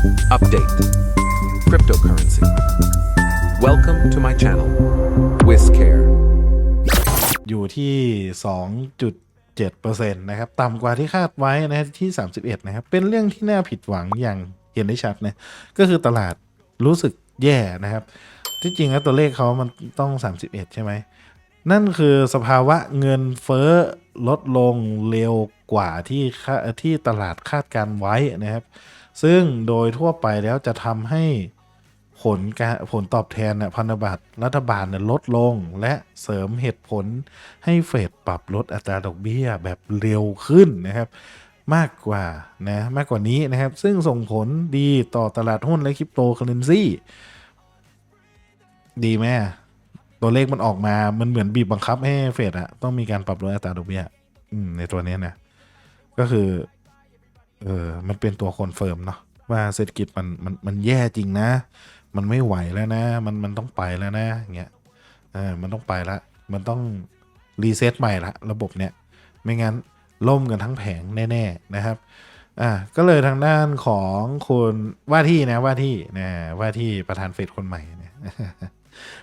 Update Cryptocurrency. Welcome to my channel. Whiskcare. อยู่ที่ 2.7%นะครับ ต่ำกว่าที่คาดไว้นะที่ 31 นะครับ เป็นเรื่องที่น่าผิดหวังอย่างเห็นได้ชัดนะ ก็คือตลาดรู้สึกแย่นะครับ ที่จริงแล้วตัวเลขเขามันต้อง 31 ใช่ไหม นั่นคือสภาวะเงินเฟ้อลดลงเร็วกว่าที่ที่ตลาดคาดการไว้นะครับ ซึ่งโดยทั่วไปแล้วจะทำให้ผลการผลตอบแทนน่ะพันธบัตรรัฐบาลเนี่ยลดลงและเสริมเหตุผลให้เฟดปรับลดอัตราดอกเบี้ยแบบเร็วขึ้นนะครับ มากกว่านะมากกว่านี้นะครับ ซึ่งส่งผลดีต่อตลาดหุ้นและคริปโตเคอเรนซีดีไหมตัวเลขมันออกมา มันเหมือนบีบบังคับให้เฟดอะต้องมีการปรับลดอัตราดอกเบี้ยในตัวนี้นะก็คือ เออ มันเป็นตัวคอนเฟิร์มเนาะว่าเศรษฐกิจมันมันมันแย่จริงนะ มันไม่ไหวแล้วนะ มันมันต้องไปแล้วนะอย่างเงี้ยเออมันต้องไปละ มันต้องรีเซ็ตใหม่ละระบบเนี้ยไม่งั้นล่มกันทั้งแผงแน่ ๆนะครับอ่าก็เลยทางด้านของคุณว่าที่นะว่าที่นะว่าที่ประธานเฟดคนใหม่เนี่ย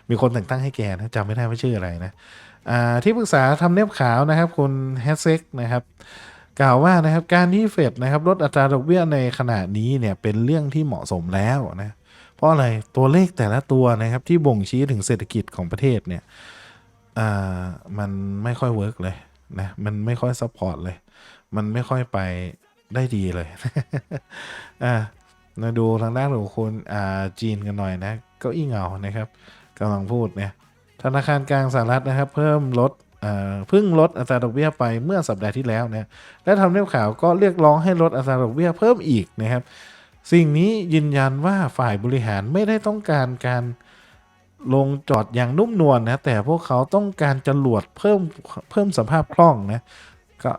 มีคนแต่งตั้งให้แกนะจำไม่ได้ว่าชื่ออะไรนะอ่าที่ปรึกษาทำเนียบขาวนะครับ คุณแฮสเซ็กนะครับ กล่าวว่านะครับการที่เฟดนะครับลดอัตราดอกเบี้ยในขณะนี้เนี่ยเป็นเรื่องที่เหมาะสมแล้วนะเพราะอะไรตัวเลขแต่ละตัวนะครับที่บ่งชี้ถึงเศรษฐกิจของประเทศเนี่ยอ่ามันไม่ค่อยเวิร์กเลยนะมันไม่ค่อยซัพพอร์ตเลย มันไม่ค่อยไปได้ดีเลยอ่ามาดูทางด้านของคุณอ่าจีนกันหน่อยนะเก็อีเหงานะครับกำลังพูดเนี่ยธนาคารกลางสหรัฐนะครับ เพิ่มลด เพิ่งลดอัตราดอกเบี้ยไปเมื่อสัปดาห์ที่แล้วนะและทำเนียบข่าวก็เรียกร้องให้ลดอัตราดอกเบี้ยเพิ่มอีกนะครับ สิ่งนี้ยืนยันว่าฝ่ายบริหารไม่ได้ต้องการการลงจอดอย่างนุ่มนวลนะแต่พวกเขาต้องการจรวดเพิ่มเพิ่มสภาพคล่องนะก็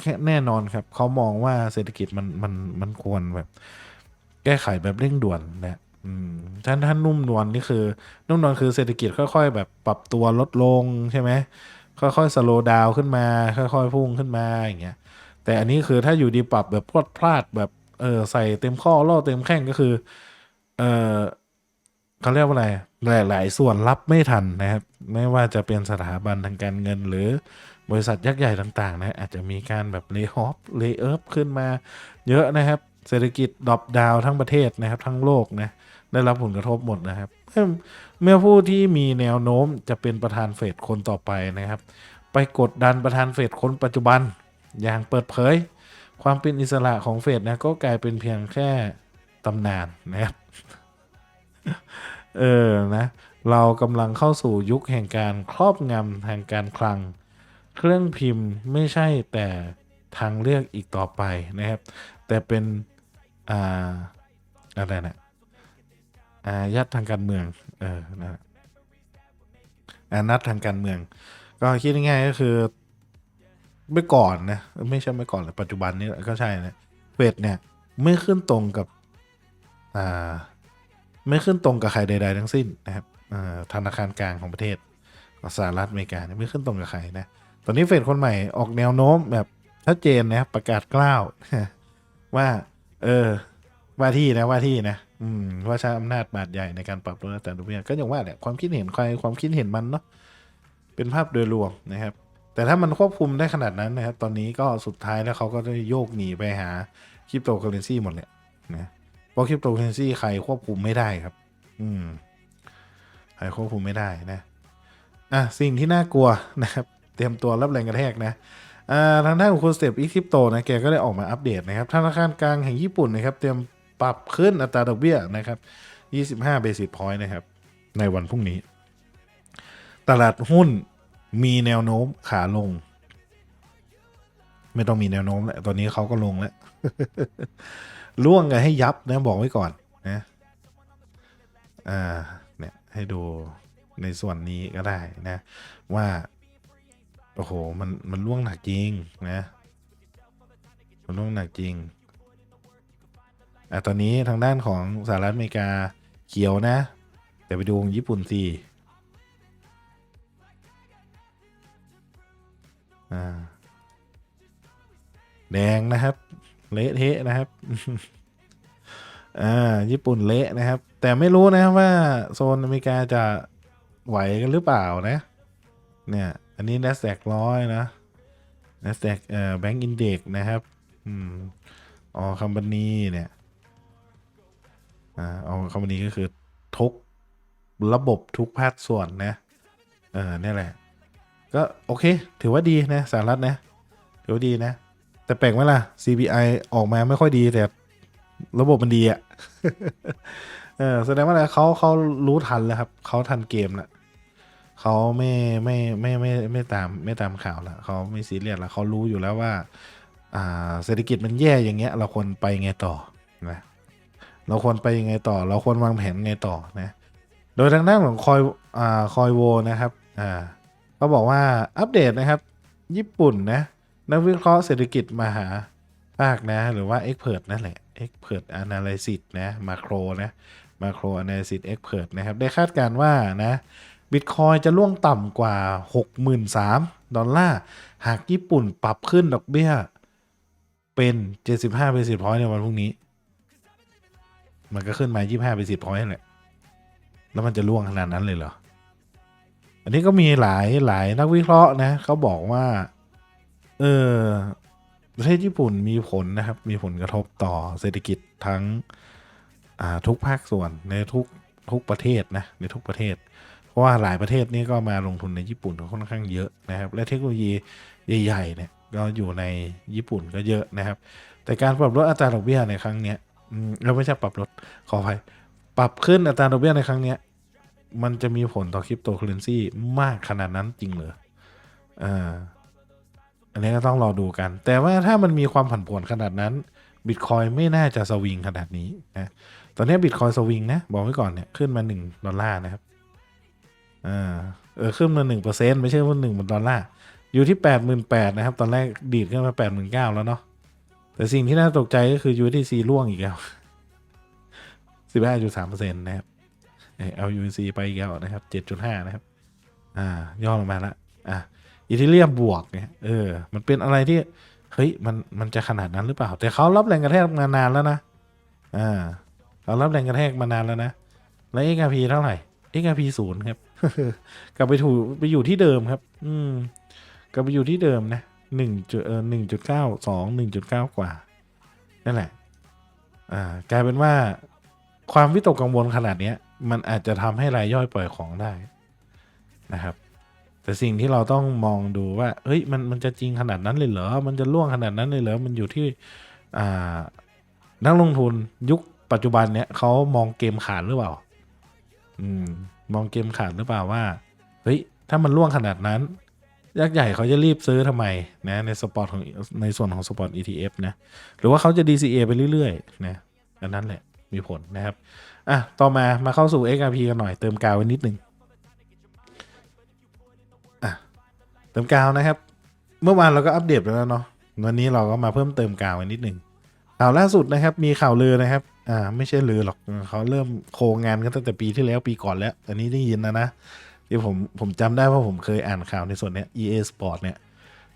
แค่แน่นอนครับเขามองว่าเศรษฐกิจมันมันมันควรแบบ แก้ไขแบบเร่งด่วนนะท่านท่านนุ่มนวลนี่คือ นุ่มนวลคือเศรษฐกิจค่อย ๆ แบบปรับตัวลดลงใช่ไหม ค่อยๆสโลดาวขึ้นมา ค่อยๆพุ่งขึ้นมาอย่างเงี้ยแต่อันนี้คือถ้าอยู่ดีปรับแบบพลวดพลาดแบบเออใส่เต็มข้อล่อเต็มแข้งก็คือเออเขาเรียกว่าอะไรหลาย ๆ ส่วนรับไม่ทันนะครับ ไม่ว่าจะเป็นสถาบันทางการเงินหรือบริษัทยักษ์ใหญ่ต่าง ๆ นะ อาจจะมีการแบบเล y o อ f เล y เอิขึ้นมาเยอะนะครับ เศรษฐกิจดรอปดาวทั้งประเทศนะครับ ทั้งโลกนะ ได้รับผลกระทบหมดนะครับ เมื่อผู้ที่มีแนวโน้มจะเป็นประธานเฟดคนต่อไปนะครับ ไปกดดันประธานเฟดคนปัจจุบันอย่างเปิดเผย ความเป็นอิสระของเฟดนะก็กลายเป็นเพียงแค่ตำนานนะครับเออนะเรากำลังเข้าสู่ยุคแห่งการครอบงำทางการคลัง เครื่องพิมพ์ไม่ใช่แต่ทางเลือกอีกต่อไปนะครับ แต่เป็นอ่าอะไรนะอายัดทางการเมือง เออนะอานัดทางการเมือง ก็คิดง่ายๆก็คือเมื่อก่อนนะไม่ใช่เมื่อก่อนเลยปัจจุบันนี้ก็ใช่นะเฟดเนี่ย ไม่ขึ้นตรงกับอ่าไม่ขึ้นตรงกับใครใด ๆ ทั้งสิ้นนะครับอ่าธนาคารกลางของประเทศสหรัฐอเมริกาเนี่ยไม่ขึ้นตรงกับใครนะตอนนี้เฟดคนใหม่ออกแนวโน้มแบบชัดเจนนะครับประกาศกล้าวว่า เออว่าที่นะว่าที่นะ อืมว่าใช้อำนาจบาดใหญ่ในการปรับลดอัตราดอกเบี้ยก็อย่างว่าแหละความคิดเห็นใครความคิดเห็นมันเนาะเป็นภาพโดยรวมนะครับ แต่ถ้ามันควบคุมได้ขนาดนั้นนะครับ ตอนนี้ก็สุดท้ายแล้วเขาก็ได้โยกหนีไปหาคริปโตเคอเรนซีหมดเลยนะเพราะคริปโตเคอเรนซีใครควบคุมไม่ได้ครับ อืมใครควบคุมไม่ได้นะอะสิ่งที่น่ากลัวนะครับ เตรียมตัวรับแรงกระแทกนะอ่าทางด้านของคุณสเตปอีคริปโตนะแกก็ได้ออกมาอัปเดตนะครับธนาคารกลางแห่งญี่ปุ่นนะครับเตรียม ปรับขึ้นอัตราดอกเบี้ยนะครับ 25เบสิ s พอยต์นะครับ ในวันพรุ่งนี้ ตลาดหุ้นมีแนวโน้มขาลง ไม่ต้องมีแนวโน้มแล้ว ตอนนี้เขาก็ลงแล้วล่วงกันให้ยับนะ บอกไว้ก่อนนะอ่าเนี่ยให้ดูในส่วนนี้ก็ได้นะ ว่า โอ้โห มันมันล่วงหนักจริงนะ มันล่วงหนักจริง อะตอนนี้ทางด้านของสหรัฐอเมริกาเขียวนะ แต่ไปดูของญี่ปุ่นสิอ่าแดงนะครับ เละเทะนะครับอ่าญี่ปุ่นเละนะครับ แต่ไม่รู้นะครับว่าโซนอเมริกาจะไหวกันหรือเปล่านะ เนี่ย อันนี้ NASDAQ ร้อยนะ NASDAQ เอ่อ Bank Index นะครับ อืมอ๋อคอมพานีเนี่ย อ่าเอาคอมพานีก็คือทุกระบบทุกภาคส่วนนะเออเนี่ยแหละ ก็โอเค ถือว่าดีนะสหรัฐนะ ถือว่าดีนะ แต่แปลกไหมล่ะ CPI ออกมาไม่ค่อยดีแต่ระบบมันดีอะเออแสดงว่าอะไรเขาเขารู้ทันแล้วครับเขาทันเกมล้วเขาไม่ไม่ไม่ไม่ไม่ไม่ตามไม่ตามข่าวล้วเขาไม่ซีเรียสล้วเขารู้อยู่แล้วว่า อ่าเศรษฐกิจมันแย่อย่างเงี้ย เราควรไปไงต่อนะ เราควรไปยังไงต่อ เราควรวางแผนไงต่อนะ โดยทางด้านของคอยอ่าคอยโวนะครับอ่าเขาบอกว่าอัปเดตนะครับ ญี่ปุ่นนะนักวิเคราะห์เศรษฐกิจมหาภาคนะ หรือว่า Expert นั่นแหละ Expert Analysis นะมาโครนะมาโคร Analysis Expert นะครับ ได้คาดการณ์ว่านะบิตคอยจะล่วงต่ำกว่า 63,000ดอลลาร์ หากญี่ปุ่นปรับขึ้นดอกเบี้ย เป็น 75 basis point ในวันพรุ่งนี้ มันก็ขึ้นมา25 basis point แหละแล้วมันจะล่วงขนาดนั้นเลยเหรอ อันนี้ก็มีหลายหลายนักวิเคราะห์นะเขาบอกว่า เออประเทศญี่ปุ่นมีผลนะครับ มีผลกระทบต่อเศรษฐกิจทั้งอ่าทุกภาคส่วนในทุกทุกประเทศนะในทุกประเทศ เพราะว่าหลายประเทศนี่ก็มาลงทุนในญี่ปุ่นค่อนข้างเยอะนะครับ และเทคโนโลยีใหญ่ๆเนี่ยก็อยู่ในญี่ปุ่นก็เยอะนะครับ แต่การปรับลดอัตราดอกเบี้ยในครั้งเนี้ย เราไม่ใช่ปรับลดขออภัยปรับขึ้นอัตราดอกเบี้ยในครั้งเนี้ย มันจะมีผลต่อคริปโตเคอเรนซีมากขนาดนั้นจริงเหรออ่าอันนี้ก็ต้องรอดูกัน แต่ว่าถ้ามันมีความผันผวนขนาดนั้นบิตคอยไม่น่าจะสวิงขนาดนี้นะตอนนี้บิตคอยสวิงนะ บอกไว้ก่อนเนี่ย ขึ้นมา1ดอลลาร์นะครับอ่าเออขึ้นมา1เปอร์เซ็นต์ไม่ใช่ว่า1ดอลลาร์อยู่ที่ 88,000นะครับ ตอนแรกดีดขึ้นมา 89,000แล้วเนาะ แต่สิ่งที่น่าตกใจก็คือ USDC ร่วงอีกแล้ว 15.3%นะครับเอา USC ไปอีกแล้วนะครับ 7.5 นะครับ อ่า ย่อลงมาละอะอีเทเรียมบวกเนี่ย เออ มันเป็นอะไรที่ เฮ้ย มัน มันจะขนาดนั้นหรือเปล่า แต่เขารับแรงกระแทกมานานแล้วนะ อ่าเขารับแรงกระแทกมานานแล้วนะ แล้ว XRP เท่าไหร่ XRP ศูนย์ครับ กลับไปถูไปอยู่ที่เดิมครับ อืม กลับไปอยู่ที่เดิมนะ หนึ่งจุดเออหนึ่งจุดเก้าสองหนึ่งจุดเก้ากว่านั่นแหละอ่ากลายเป็นว่าความวิตกกังวลขนาดเนี้ย มันอาจจะทำให้รายย่อยปล่อยของได้นะครับ แต่สิ่งที่เราต้องมองดูว่าเฮ้ยมันมันจะจริงขนาดนั้นเลยเหรอมันจะล่วงขนาดนั้นเลยเหรอมันอยู่ที่อ่านักลงทุนยุคปัจจุบันเนี้ยเขามองเกมขาดหรือเปล่า อืม มองเกมขาดหรือเปล่าว่า เฮ้ย ถ้ามันล่วงขนาดนั้น ยักษ์ใหญ่เขาจะรีบซื้อทำไมนะในสปอร์ตของในส่วนของสปอร์ต ETF นะหรือว่าเขาจะ DCA ไปเรื่อยๆนะอันนั้นแหละมีผลนะครับอะต่อมามาเข้าสู่ XRP กันหน่อยเติมกาวไว้นิดหนึ่งอะเติมกาวนะครับ เมื่อวานเราก็อัปเดตไปแล้วเนาะวันนี้เราก็มาเพิ่มเติมกาวไว้นิดหนึ่งข่าวล่าสุดนะครับมีข่าวลือนะครับอ่าไม่ใช่ลือหรอกเขาเริ่มโครงงานกันตั้งแต่ปีที่แล้วปีก่อนแล้ว อันนี้ได้ยินนะนะ ที่ผมผมจำได้ว่าผมเคยอ่านข่าวในส่วนเนี้ย EA Sport เนี่ย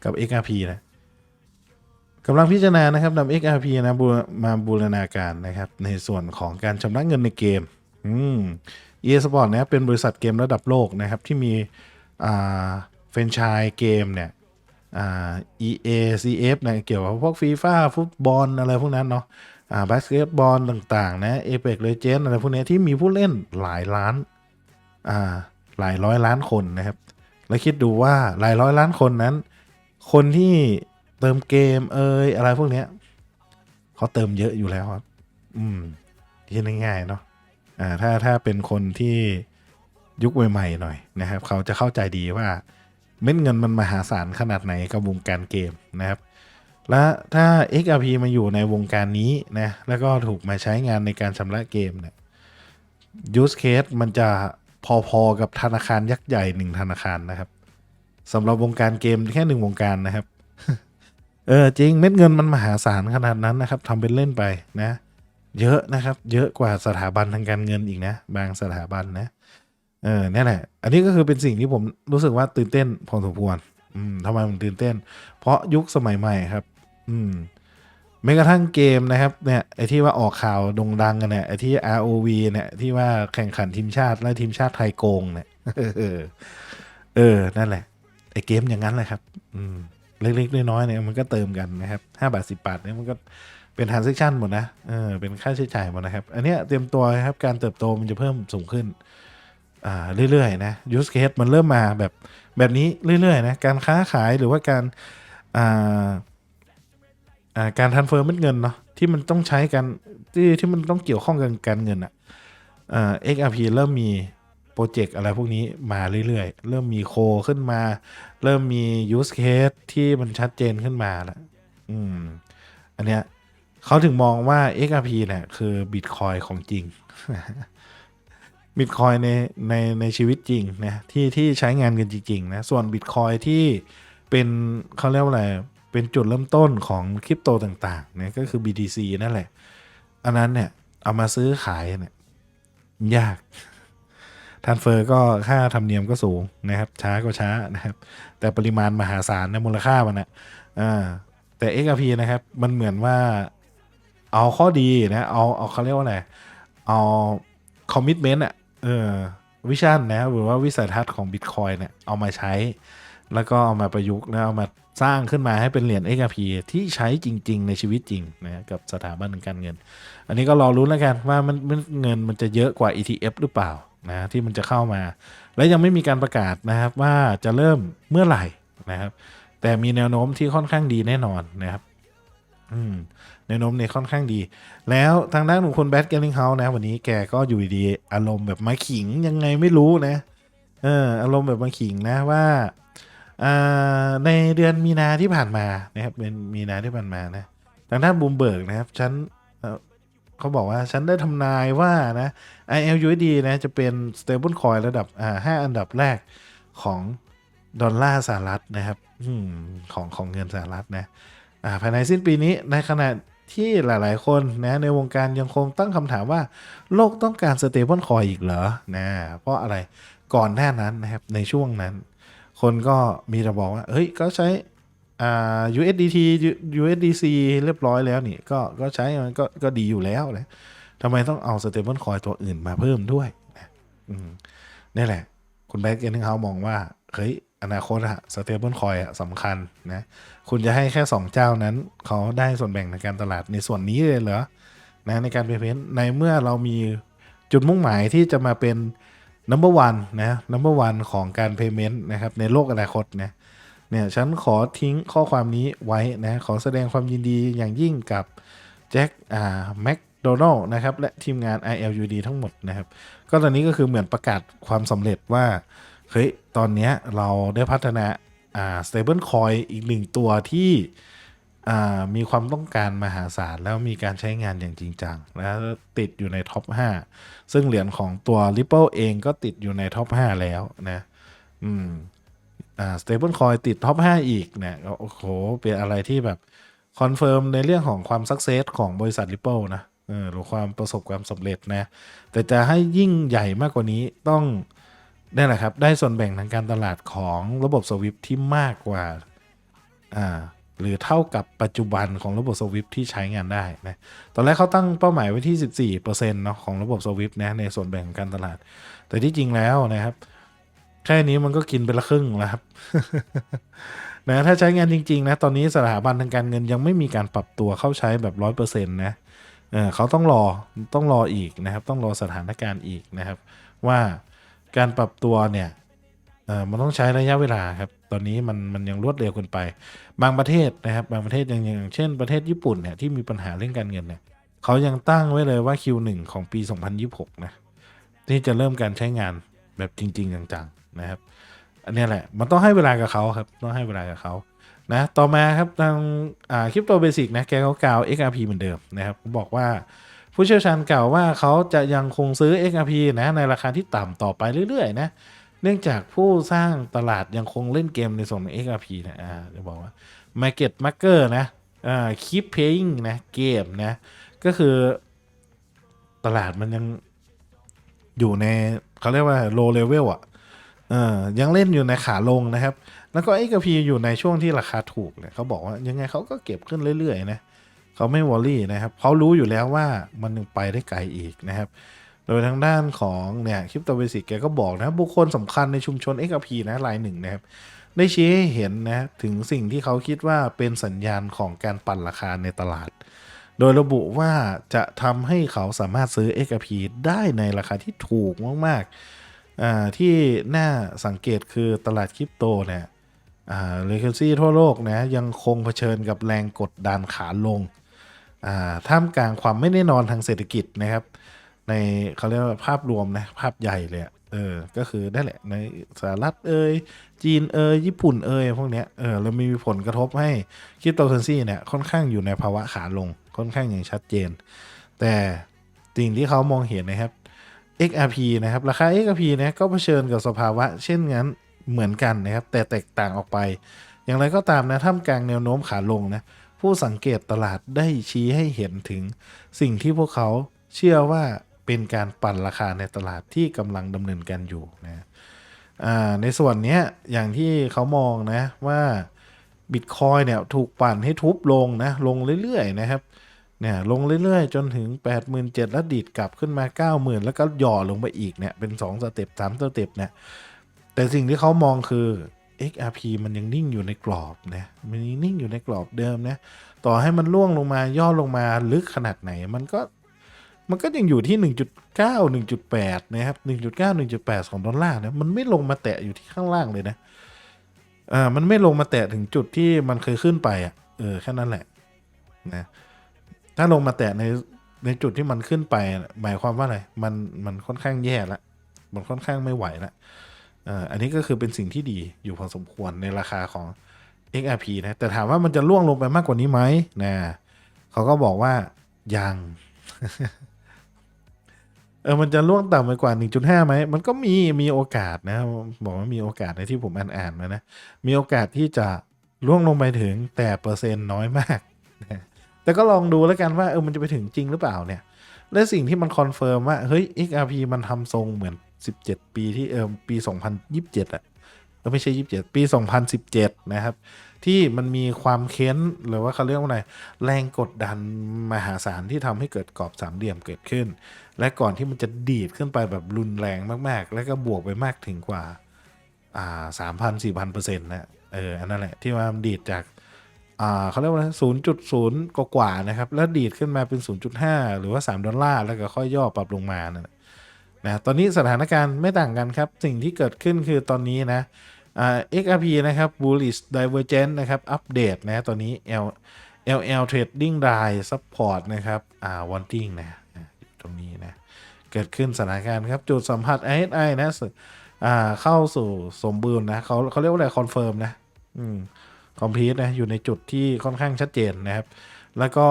กับ XRP นะกำลังพิจารณานะครับนำ XRP นะบูมาบูรณาการนะครับ ในส่วนของการชำระเงินในเกมอืม EA Sport เนี่ยเป็นบริษัทเกมระดับโลกนะครับ ที่มีอ่าแฟรนไชส์เกมเนี่ยอ่า EA CF นะเกี่ยวกับพวกฟีฟ่าฟุตบอลอะไรพวกนั้นเนาะอ่าบาสเกตบอลต่าง ๆ นะ Apex Legends อะไรพวกเนี้ยที่มีผู้เล่นหลายล้านอ่า หลายร้อยล้านคนนะครับ แล้วคิดดูว่าหลายร้อยล้านคนนั้น คนที่เติมเกมเอยอะไรพวกเนี้ยเขาเติมเยอะอยู่แล้วครับ อืมที่ง่ายๆเนาะอ่าถ้าถ้าเป็นคนที่ยุคใหม่ๆหน่อยนะครับ เขาจะเข้าใจดีว่าเม็ดเงินมันมหาศาลขนาดไหนกับวงการเกมนะครับ และถ้า XRP มาอยู่ในวงการนี้นะแล้วก็ถูกมาใช้งานในการชำระเกมเนี่ย use case มันจะ พอๆกับธนาคารยักษ์ใหญ่หนึ่งธนาคารนะครับสำหรับวงการเกมแค่หนึ่งวงการนะครับเออจริงเม็ดเงินมันมหาศาลขนาดนั้นนะครับทำเป็นเล่นไปนะ เยอะนะครับ เยอะกว่าสถาบันทางการเงินอีกนะ บางสถาบันนะเออนี่นแหละ อันนี้ก็คือเป็นสิ่งที่ผมรู้สึกว่าตื่นเต้นพอสมควร อืมทำไมผมตื่นเต้น เพราะยุคสมัยใหม่ครับ อืม แม้กระทั่งเกมนะครับเนี่ยไอที่ว่าออกข่าวดงดังกันเนี่ยไอที่ ROV เนี่ยที่ว่าแข่งขันทีมชาติและทีมชาติไทยโกงเนี่ยเออเออนั่นแหละไอเกมอย่างนั้นแหละครับ อืมเล็กๆน้อยๆเนี่ยมันก็เติมกันนะครับห้าบาทสิบาทเนี่ยมันก็เป็นทราน a c t ชันหมดนะเออเป็นค่าใช้จ่ายหมดนะครับ อันเนี้ยเตรียมตัวนะครับการเติบโตมันจะเพิ่มสูงขึ้น อ่าเรื่อยๆนะ use case มันเริ่มมาแบบแบบนี้เรื่อยๆนะการค้าขายหรือว่าการอ่า การทันเฟอร์เม็ดเงินเนาะที่มันต้องใช้กันที่ที่มันต้องเกี่ยวข้องกับการเงินอะเอ่า XRP เริ่มมีโปรเจกต์อะไรพวกนี้มาเรื่อยๆ เริ่มมีโคขึ้นมา เริ่มมี use case ที่มันชัดเจนขึ้นมาแล้วอืม อันเนี้ยเขาถึงมองว่า XRP เนี่ยคือ Bitcoin ของจริง Bitcoin ในในในชีวิตจริงนะที่ที่ใช้งานกันจริงๆนะส่วน Bitcoin ที่เป็นเขาเรียกว่าอะไร เป็นจุดเริ่มต้นของคริปโตต่างๆเนี่ยก็คือ BTC นั่นแหละ อันนั้นเนี่ย เอามาซื้อขายเนี่ยยากทันเฟอร์ก็ค่าธรรมเนียมก็สูงนะครับ ช้าก็ช้านะครับ แต่ปริมาณมหาศาลในมูลค่ามันนะอ่าแต่ XRP นะครับ มันเหมือนว่าเอาข้อดีนะเอาเอาเขาเรียกว่าอะไรเอาคอมมิ t เมนต์อะเออวิชั่นนะหรือว่าวิสัยทัศน์ของ Bitcoin เนี่ยเอามาใช้ แล้วก็เอามาประยุกต์แล้วเอามา สร้างขึ้นมาให้เป็นเหรียญ XRP ที่ใช้จริง ๆ ในชีวิตจริงนะกับสถาบันการเงิน อันนี้ก็รอรู้แล้วกันว่ามันเงินมันจะเยอะกว่า ETF หรือเปล่านะที่มันจะเข้ามา และยังไม่มีการประกาศนะครับว่าจะเริ่มเมื่อไหร่นะครับ แต่มีแนวโน้มที่ค่อนข้างดีแน่นอนนะครับอืมแนวโน้มเนี่ยค่อนข้างดี แล้วทางด้านของคุณแบทเกลลิงเฮาส์นะ วันนี้แกก็อยู่ดีอารมณ์แบบมาขิงยังไงไม่รู้นะเอออารมณ์แบบมาขิงนะว่า ในเดือนมีนาที่ผ่านมานะครับเป็นมีนาที่ผ่านมานะทางด้านบูมเบิร์กนะครับฉันเเขาบอกว่าฉันได้ทำนายว่านะ ILUSD นะจะเป็น stable coin ระดับอ่าห้าอันดับแรกของดอลลาร์สหรัฐนะครับอของของเงินสหรัฐนะภายในสิ้นปีนี้ในขณะที่หลายๆ คนนะในวงการยังคงตั้งคำถามว่า โลกต้องการ stable coin อีกเหรอนะเพราะอะไรก่อนหน้านั้นนะครับในช่วงนั้น คนก็มีแต่บอกว่า เฮ้ย ก็ใช้อ่า USDT USDC เรียบร้อยแล้วนี่ ก็ก็ใช้มันก็ก็ดีอยู่แล้วนะทำไมต้องเอา stable coin ตัวอื่นมาเพิ่มด้วยนะนี่แหละ คุณแบงค์เกนนิงเฮามองว่า เฮ้ย อนาคตอะ stable coin อะสำคัญนะ คุณจะให้แค่ 2 เจ้านั้น เขาได้ส่วนแบ่งในการตลาดในส่วนนี้เลยเหรอนะในการเพย์ในเมื่อเรามีจุดมุ่งหมายที่จะมาเป็น number one นะ number one ของการ payment นะครับ ในโลกอนาคตนะเนี่ยฉันขอทิ้งข้อความนี้ไว้นะ ขอแสดงความยินดีอย่างยิ่งกับแจ็คอ่าแมคโดนัลนะครับ และทีมงาน ILUD ทั้งหมดนะครับ ก็ตอนนี้ก็คือเหมือนประกาศความสำเร็จว่าเฮ้ยตอนนี้เราได้พัฒนาอ่า stable coin อีกหนึ่งตัวที่ มีความต้องการมหาศาลแล้วมีการใช้งานอย่างจริงจังแล้วติดอยู่ในท็อป 5 ซึ่งเหรียญของตัว Ripple เองก็ติดอยู่ในท็อป 5 แล้วนะอืมอ่า stable coin ติดท็อป 5 อีกเนี่ยโอ้โห เป็นอะไรที่แบบคอนเฟิร์มในเรื่องของความสักเซสของบริษัท Ripple นะเออหรือความประสบความสำเร็จนะ แต่จะให้ยิ่งใหญ่มากกว่านี้ต้องนั่แหละครับ ได้ส่วนแบ่งทางการตลาดของระบบสวิฟที่มากกว่าอ่า หรือเท่ากับปัจจุบันของระบบสวิฟที่ใช้งานได้นะตอนแรกเขาตั้งเป้าหมายไว้ที่ 14%เนาะของระบบสวิฟนะในส่วนแบ่งของการตลาด แต่ที่จริงแล้วนะครับแค่นี้มันก็กินไปละครึ่งแล้วครับนะถ้าใช้งานจริงๆนะตอนนี้สถาบันทางการเงินยังไม่มีการปรับตัวเข้าใช้แบบ100%นะเออเขาต้องรอต้องรออีกนะครับ ต้องรอสถานการณ์อีกนะครับ ว่าการปรับตัวเนี่ย มันต้องใช้ระยะเวลาครับ ตอนนี้มันมันยังรวดเร็วเกินไป บางประเทศนะครับ บางประเทศอย่างอย่างเช่นประเทศญี่ปุ่นเนี่ยที่มีปัญหาเรื่องการเงินเนี่ยเขายังตั้งไว้เลยว่า Q1 ของปี 2026 นะที่จะเริ่มการใช้งานแบบจริง ๆ จังๆนะครับ อันนี้แหละ มันต้องให้เวลากับเขาครับ ต้องให้เวลากับเขานะ ต่อมาครับทางอ่าคริปโตเบสิกนะแกก็กล่าว XRP เหมือนเดิมนะครับบอกว่าผู้เชี่ยวชาญกล่าวว่าเขาจะยังคงซื้อ XRP นะในราคาที่ต่ำต่อไปเรื่อยๆนะ เนื่องจากผู้สร้างตลาดยังคงเล่นเกมในส่วนของ XRP นะอ่าจะบอกว่า Market Maker นะอ่า keep playing นะเกมนะ ก็คือตลาดมันยังอยู่ในเขาเรียกว่า low level อะเออยังเล่นอยู่ในขาลงนะครับ แล้วก็ XRP อยู่ในช่วงที่ราคาถูกเนี่ยเขาบอกว่ายังไงเขาก็เก็บขึ้นเรื่อยๆนะเขาไม่วอรี่นะครับเขารู้อยู่แล้วว่ามันยังไปได้ไกลอีกนะครับ โดยทางด้านของเนี่ยคริปโตเบสิกแกก็บอกนะบุคคลสำคัญในชุมชน XRP นะรายหนึ่งนะครับ ได้ชี้ให้เห็นนะถึงสิ่งที่เขาคิดว่าเป็นสัญญาณของการปั่นราคาในตลาด โดยระบุว่าจะทำให้เขาสามารถซื้อ XRP ได้ในราคาที่ถูกมากๆที่น่าสังเกตคือตลาดคริปโตเนี่ยอ่าเลคซี่ทั่วโลกนะยังคงเผชิญกับแรงกดดันขาลงท่ามกลางความไม่แน่นอนทางเศรษฐกิจนะครับ ในเขาเรียกว่าภาพรวมนะภาพใหญ่เลยอะเออ ก็คือได้แหละในสหรัฐเอยจีนเอยญี่ปุ่นเอยพวกเนี้ยเออแล้วมีผลกระทบให้คริปโตเคอเรนซีเนี่ยค่อนข้างอยู่ในภาวะขาลงค่อนข้างอย่างชัดเจน แต่สิ่งที่เขามองเห็นนะครับ XRP นะครับ ราคา XRP เนี่ยก็เผชิญกับสภาวะ เช่นงั้นเหมือนกันนะครับ แต่แตกต่างออกไป อย่างไรก็ตามนะท่ามกลางแนวโน้มขาลงนะผู้สังเกตตลาดได้ชี้ให้เห็นถึงสิ่งที่พวกเขาเชื่อว่า เป็นการปั่นราคาในตลาดที่กำลังดำเนินการอยู่นะในส่วนนี้อย่างที่เขามองนะว่าบิตคอยเนี่ยถูกปั่นให้ทุบลงนะลงเรื่อยๆนะครับเนี่ยลงเรื่อยๆ จนถึง 87,000แล้วดีดกลับขึ้นมา 90,000 แล้วก็หย่อลงไปอีกเนี่ยเป็น 2 สเต็ป 3 สเต็ปเนี่ยแต่สิ่งที่เขามองคือ XRP มันยังนิ่งอยู่ในกรอบนะมันยังนิ่งอยู่ในกรอบเดิมนะต่อให้มันล่วงลงมาย่อลงมาลึกขนาดไหนมันก็ มันก็ยังอยู่ที่ 1.9 1.8 นะครับ 1.9 1.8 ของดอลลาร์นะ มันไม่ลงมาแตะอยู่ที่ข้างล่างเลยนะ อ่า มันไม่ลงมาแตะถึงจุดที่มันเคยขึ้นไปอะ เออ แค่นั้นแหละ นะ ถ้าลงมาแตะใน ในจุดที่มันขึ้นไป หมายความว่าอะไร มัน มันค่อนข้างแย่ละ มันค่อนข้างไม่ไหวละอ่ออันนี้ก็คือเป็นสิ่งที่ดีอยู่พอสมควรในราคาของ XRP นะ แต่ถามว่ามันจะล่วงลงไปมากกว่านี้ไหมนะ เขาก็บอกว่ายัง เออมันจะล่วงต่ำไปกว่า 1.5ไหม มันก็มีมีโอกาสนะบอกว่ามีโอกาสในที่ผมอ่านอ่านมานะ มีโอกาสที่จะล่วงลงไปถึงแต่เปอร์เซ็นต์น้อยมากนะแต่ก็ลองดูแล้วกันว่าเออมันจะไปถึงจริงหรือเปล่าเนี่ย และสิ่งที่มันคอนเฟิร์มว่า เฮ้ย XRP มันทำทรงเหมือน 17 ปีที่เออปี 2027อะเออไม่ใช่ 27 ปี 2017 นะครับ ที่มันมีความเค้นหรือว่าเขาเรียกว่าไรแรงกดดันมหาศาลที่ทำให้เกิดกรอบสามเหลี่ยมเกิดขึ้น และก่อนที่มันจะดีดขึ้นไปแบบรุนแรงมาก ๆ แล้วก็บวกไปมากถึงกว่าอ่าสามพันสี่พันเปอร์เซ็นต์นะเอออันนั้นแหละที่ว่ามันดีดจากเขาเรียกว่าศูนย์จุดศูนย์กว่าๆนะครับ แล้วดีดขึ้นมาเป็น 0.5 หรือว่า 3 ดอลลาร์ แล้วก็ค่อยย่อปรับลงมานะนะ ตอนนี้สถานการณ์ไม่ต่างกันครับ สิ่งที่เกิดขึ้นคือตอนนี้นะ XRP นะครับ bullish divergence นะครับ อัปเดตนะตอนนี้ L LL trading line support นะครับอ่า wanting นะอยู่ตรงนี้นะ เกิดขึ้นสถานการณ์ครับ จุดสัมผัส RSI นะสอ่าเข้าสู่สมบูรณ์นะเขาเขาเรียกว่าอะไรคอนเฟิร์มนะ อืมคอมพิวนะ อยู่ในจุดที่ค่อนข้างชัดเจนนะครับ แล้วก็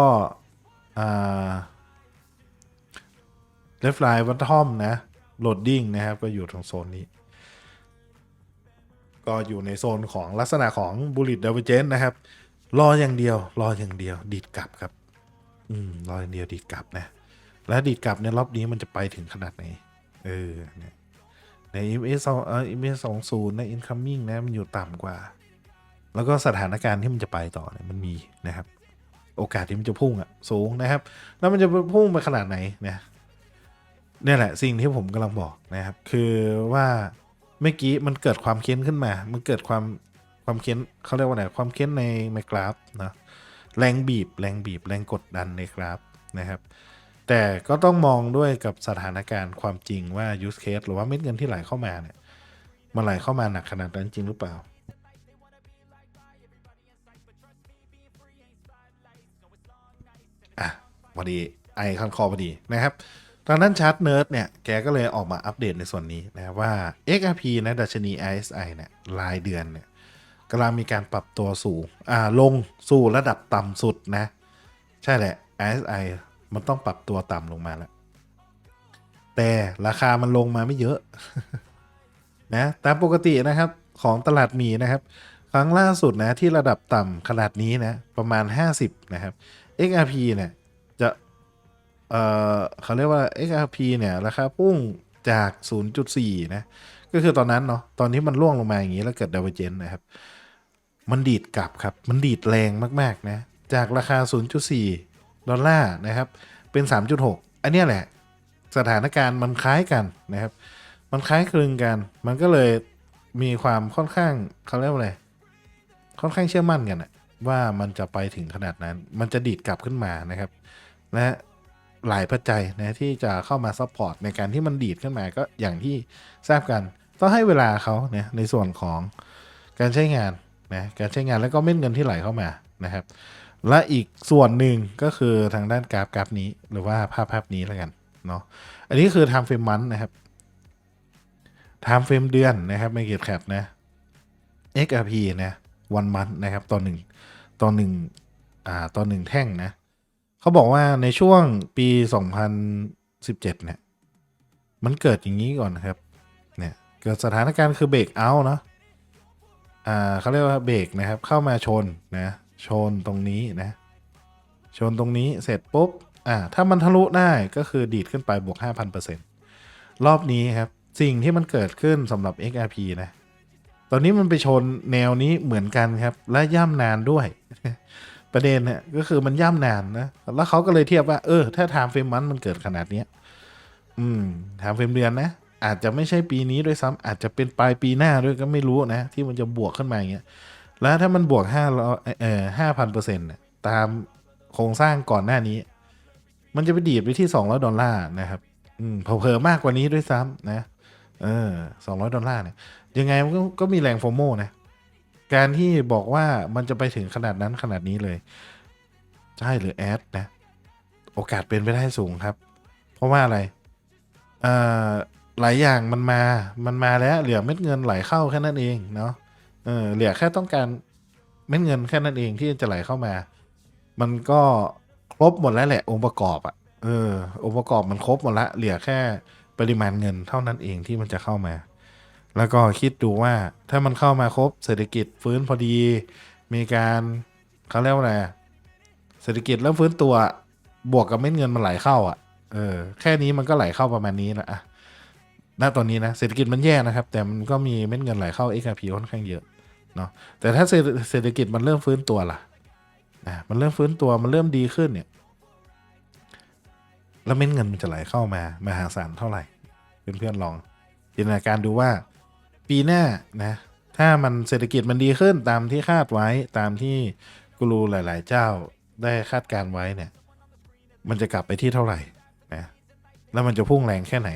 เลฟไลน์วัตทอมนะโหลดดิ้งนะครับ ก็อยู่ตรงโซนนี้ ก็อยู่ในโซนของลักษณะของบูล l ตเดเวเจนนะครับ รออย่างเดียว รออย่างเดียว ดีดกลับครับ อืม รออย่างเดียวดีดกลับนะ แล้วดีดกลับในรอบนี้มันจะไปถึงขนาดไหน เออเนี่ยใน EMA สอเอ่อ EMA สองศูนย์ใน incoming นะ มันอยู่ต่ำกว่า แล้วก็สถานการณ์ที่มันจะไปต่อเนี่ยมันมีนะครับ โอกาสที่มันจะพุ่งอะสูงนะครับ แล้วมันจะพุ่งไปขนาดไหนเนี่ยนี่แหละสิ่งที่ผมกำลังบอกนะครับ คือว่า เมื่อกี้มันเกิดความเค้นขึ้นมา มันเกิดความความเค้นเขาเรียกว่าไรความเค้นในในกราฟนะแรงบีบแรงบีบแรงกดดันในกราฟนะครับ แต่ก็ต้องมองด้วยกับสถานการณ์ความจริงว่า use case หรือว่าเม็ดเงินที่ไหลเข้ามาเนี่ยมันไหลเข้ามาหนักขนาดนั้นจริงหรือเปล่าอะพอดีไอคันคอพอดีนะครับ ทางด้านชาร์ตเนิร์ดเนี่ย แกก็เลยออกมาอัปเดตในส่วนนี้นะว่า XRP นะดัชนี RSI เนี่ยรายเดือนเนี่ยกำลังมีการปรับตัวสู่อ่าลงสู่ระดับต่ำสุดนะ ใช่แหละ RSI มันต้องปรับตัวต่ำลงมาแล้ว แต่ราคามันลงมาไม่เยอะนะตามปกตินะครับของตลาดมีนะครับ ครั้งล่าสุดนะที่ระดับต่ำขนาดนี้นะประมาณ 50 นะครับ XRP เนี่ยจะ เอ่อเขาเรียกว่า XRP เนี่ยราคาพุ่งจาก 0.4 นะ ก็คือตอนนั้นเนาะตอนที่มันร่วงลงมาอย่างนี้แล้วเกิดดาวเจนนะครับ มันดีดกลับครับ มันดีดแรงมากๆนะจากราคา 0.4 ดอลลาร์นะครับ เป็น 3.6 อันนี้แหละ สถานการณ์มันคล้ายกันนะครับ มันคล้ายคลึงกัน มันก็เลยมีความค่อนข้างเขาเรียกว่าอะไร ค่อนข้างเชื่อมั่นกันว่ามันจะไปถึงขนาดนั้น มันจะดีดกลับขึ้นมานะครับ และ หลายปัจจัยนะที่จะเข้ามาซัพพอร์ตในการที่มันดีดขึ้นมาก็อย่างที่ทราบกัน ต้องให้เวลาเขานะในส่วนของการใช้งานนะการใช้งานแล้วก็เม็ดเงินที่ไหลเข้ามานะครับ และอีกส่วนหนึ่งก็คือทางด้านกราฟกราฟนี้หรือว่าภาพภาพนี้แล้วกันเนาะอันนี้คือ time frame month นะครับ time frame เดือนนะครับไม่เกียรแคปนะ XRP นะวันมันนะครับต่อหนึ่งต่อหนึ่งอ่าต่อหนึ่งแท่งนะ เขาบอกว่าในช่วงปี 2017 เนี่ย มันเกิดอย่างนี้ก่อนนะครับ เนี่ย เกิดสถานการณ์คือเบรกเอาเนาะอ่าเขาเรียกว่าเบรกนะครับ เข้ามาชนนะ ชนตรงนี้นะ ชนตรงนี้เสร็จปุ๊บ อ่า ถ้ามันทะลุได้ก็คือดีดขึ้นไปบวก 5,000%รอบนี้ครับ สิ่งที่มันเกิดขึ้นสำหรับ XRP นะตอนนี้มันไปชนแนวนี้เหมือนกันครับ และย่ำนานด้วย ประเด็นเนี่ยก็คือมันย่ำนานนะ แล้วเขาก็เลยเทียบว่า เออ ถ้าไทม์เฟรมมันมันเกิดขนาดเนี้ย อืมไทม์เฟรมเดือนนะ อาจจะไม่ใช่ปีนี้ด้วยซ้ำอาจจะเป็นปลายปีหน้าด้วยก็ไม่รู้นะ ที่มันจะบวกขึ้นมาอย่างเงี้ย แล้วถ้ามันบวกห้าร้อเอ่อห้าพันเปอร์เซ็นต์เนี่ยตามโครงสร้างก่อนหน้านี้ มันจะไปดีดไปที่สองร้อยดอลลาร์นะครับ อืมเผลอๆมากกว่านี้ด้วยซ้ำนะ เออสองร้อยดอลลาร์เนี่ย ยังไงมันก็ก็มีแรงโฟโมนะ การที่บอกว่ามันจะไปถึงขนาดนั้นขนาดนี้เลย ใช่หรือแอดนะ โอกาสเป็นไปได้สูงครับ เพราะว่าอะไรเอ่อหลายอย่างมันมา มันมาแล้วเหลือเม็ดเงินไหลเข้าแค่นั้นเองเนาะเออเหลือแค่ต้องการเม็ดเงินแค่นั้นเองที่จะไหลเข้ามา มันก็ครบหมดแล้วแหละ องค์ประกอบอะ่ะเออองค์ประกอบมันครบหมดละเหลือแค่ปริมาณเงินเท่านั้นเองที่มันจะเข้ามา แล้วก็คิดดูว่าถ้ามันเข้ามาครบเศรษฐกิจฟื้นพอดี มีการเขาเรียกว่าไรอะเศรษฐกิจเริ่มฟื้นตัวบวกกับเม็ดเงินมันไหลเข้าอะเออแค่นี้มันก็ไหลเข้าประมาณนี้แหละอะณตอนนี้นะเศรษฐกิจมันแย่นะครับ แต่มันก็มีเม็ดเงินไหลเข้า XRP ค่อนข้างเยอะเนาะแต่ถ้าเศรษฐเศรษฐกิจมันเริ่มฟื้นตัวล่ะอะมันเริ่มฟื้นตัวมันเริ่มดีขึ้นเนี่ย แล้วเม็ดเงินมันจะไหลเข้ามา มหาศาลเท่าไหร่เพื่อนๆลองจินตนาการดูว่า ปีหน้านะถ้ามันเศรษฐกิจมันดีขึ้นตามที่คาดไว้ตามที่กูรูหลาย ๆ เจ้าได้คาดการไว้เนี่ย มันจะกลับไปที่เท่าไหร่นะแล้วมันจะพุ่งแรงแค่ไหน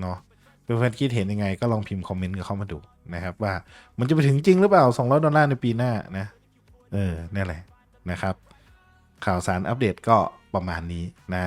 เนาะเพื่อนๆคิดเห็นยังไงก็ลองพิมพ์คอมเมนต์กันเข้ามาดูนะครับ ว่ามันจะไปถึงจริงหรือเปล่า 200 ดอลลาร์ในปีหน้านะเออนี่แหละนะครับ ข่าวสารอัปเดตก็ประมาณนี้นะ